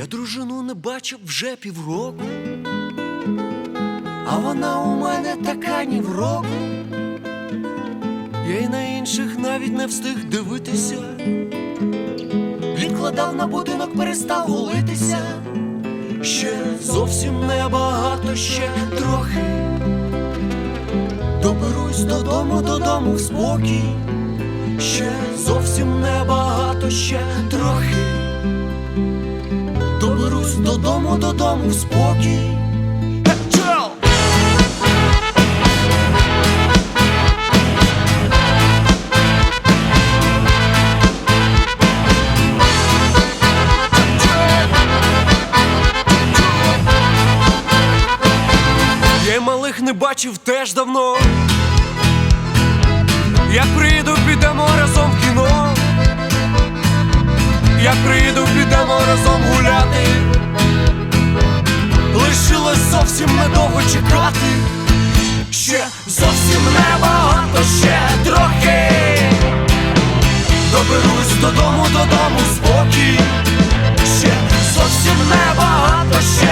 Я дружину не бачив вже півроку, а вона у мене така ні в року. Я й на інших навіть не встиг дивитися. Відкладав на будинок, перестав голитися. Ще зовсім небагато, ще трохи. Доберусь додому, додому в спокій. Ще зовсім небагато, ще трохи. Додому, в спокій. Я малих не бачив теж давно. Як приїду, підемо разом в кіно. Як приїду, підемо разом гуляти. Лишилось зовсім недовго чекати. Ще зовсім небагато, ще трохи. Доберусь додому, додому спокій. Ще зовсім небагато, ще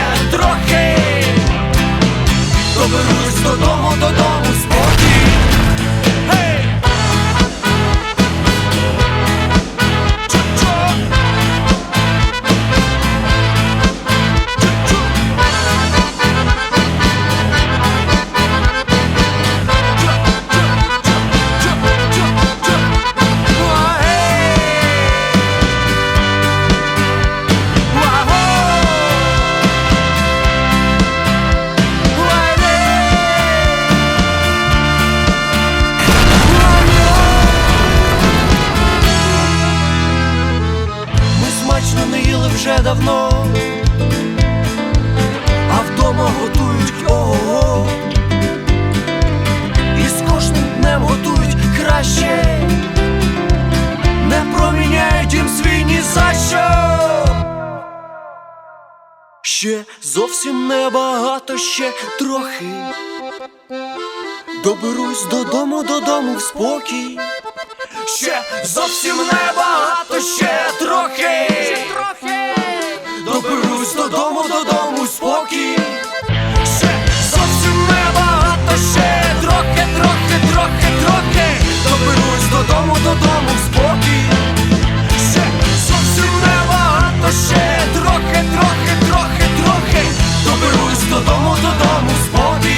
вже давно, а вдома готують ого. І з кожним днем готують краще, не проміняють їм свій ні за що. Ще зовсім небагато, ще трохи. Доберусь додому, додому в спокій. Ще зовсім небагато, ще трохи повернусь додому, додому, спокій. Ще зовсім не небагато, ще трохи, трохи, трохи, трохи, доберусь додому, додому, спокій. Ще зовсім небагато, ще трохи, трохи, трохи, трохи, доберусь додому, додому, спокій.